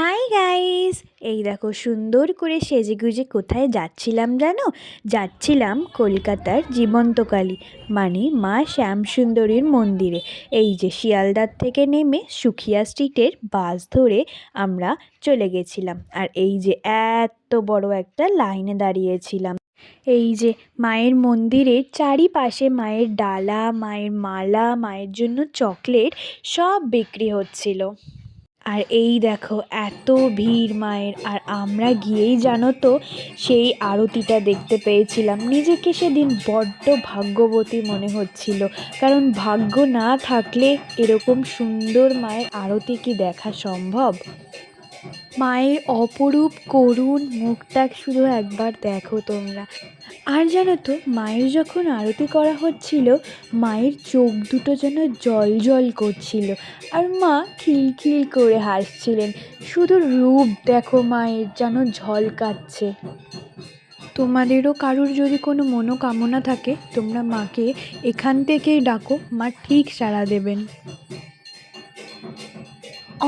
Hi guys, এই দেখো সুন্দর করে সেজেগুজে কোথায় যাচ্ছিলাম জানো? যাচ্ছিলাম কলকাতার জীবন্তকালী মানে মা শ্যামসুন্দরীর মন্দিরে। এই যে শিয়ালদার থেকে নেমে সুখিয়া স্ট্রিটের বাস ধরে আমরা চলে গেছিলাম। আর এই যে এত বড় একটা লাইনে দাঁড়িয়েছিলাম। এই যে মায়ের মন্দিরের চারিপাশে মায়ের ডালা, মায়ের মালা, মায়ের জন্য চকলেট সব বিক্রি হচ্ছিল। আর এই দেখো, এত ভিড় মায়ের। আর আমরা গিয়েই জানো তো, সেই আরতিটা দেখতে পেয়েছিলাম। নিজেকে সেদিন বড্ড ভাগ্যবতী মনে হচ্ছিল। কারণ ভাগ্য না থাকলে এরকম সুন্দর মায়ের আরতি কি দেখা সম্ভব? মায়ের অপরূপ করুণ মুখটা শুধু একবার দেখো তোমরা। আর জানো তো, মায়ের যখন আরতি করা হচ্ছিল, মায়ের চোখ দুটো যেন জল জল করছিল আর মা খিলখিল করে হাসছিলেন। শুধু রূপ দেখো মায়ের যেন ঝলকাচ্ছে তোমাদেরও কারুর যদি কোনো মনোকামনা থাকে, তোমরা মাকে এখান থেকেই ডাকো, মা ঠিক সাড়া দেবেন।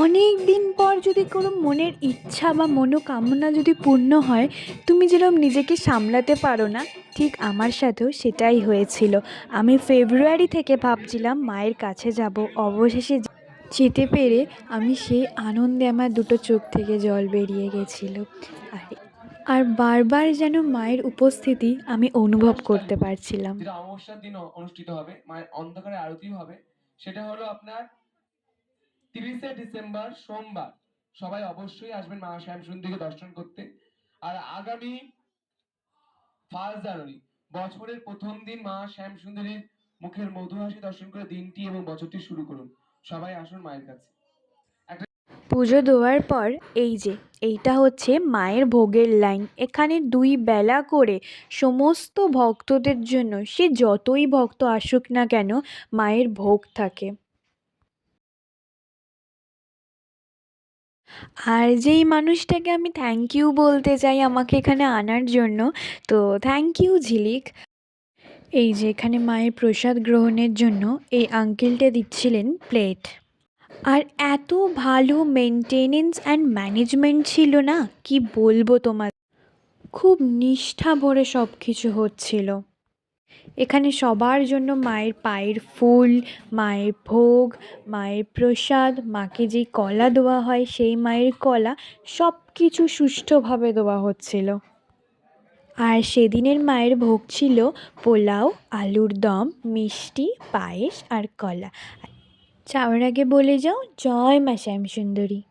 অনেক দিন পর যদি কোনো মনের ইচ্ছা বা মনোকামনা যদি পূর্ণ হয়, তুমি যেরকম নিজেকে সামলাতে পারো না, ঠিক আমার সাথেও সেটাই হয়েছিল। আমি ফেব্রুয়ারি থেকে ভাবছিলাম মায়ের কাছে যাব, অবশেষে যেতে পেরে আমি সেই আনন্দে আমার দুটো চোখ থেকে জল বেরিয়ে গেছিল। আর আর বারবার যেন মায়ের উপস্থিতি আমি অনুভব করতে পারছিলাম। অনুষ্ঠিত হবে, মায়ের অন্ধকারে আরতিও হবে, সেটা হলো আপনার তিরিশে ডিসেম্বর সোমবার। সবাই অবশ্যই আসবেন মা শ্যামসুন্দরীকে দর্শন করতে। আর আগামী ফার্স্ট জানুয়ারি, বছরের প্রথম দিন মা শ্যামসুন্দরীর মুখের মধু হাসি দর্শন করে দিনটি এবং বছরটি শুরু করুন। সবাই আসুন মায়ের কাছে। পুজো দেওয়ার পর এই যে, এইটা হচ্ছে মায়ের ভোগের লাইন। এখানে দুই বেলা করে সমস্ত ভক্তদের জন্য, সে যতই ভক্ত আসুক না কেন, মায়ের ভোগ থাকে। আর যেই মানুষটাকে আমি থ্যাংক ইউ বলতে চাই আমাকে এখানে আনার জন্য, তো থ্যাংক ইউ ঝিলিক। এই যে এখানে মায়ের প্রসাদ গ্রহণের জন্য এই আঙ্কেলটা দিচ্ছিলেন প্লেট আর এত ভালো মেনটেনেন্স অ্যান্ড ম্যানেজমেন্ট ছিল না? কি বলব তোমার খুব নিষ্ঠা ভরে সব কিছু হচ্ছিল। এখানে সবার জন্য মায়ের পায়ের ফুল, মায়ের ভোগ, মায়ের প্রসাদ, মাকে যেই কলা দেওয়া হয় সেই মায়ের কলা সব কিছু সুষ্ঠুভাবে দেওয়া হচ্ছিল। আর সেদিনের মায়ের ভোগ ছিল পোলাও, আলুর দম, মিষ্টি, পায়েস আর কলা। যাওয়ার আগে বলে যাও, জয় মা শ্যামসুন্দরী।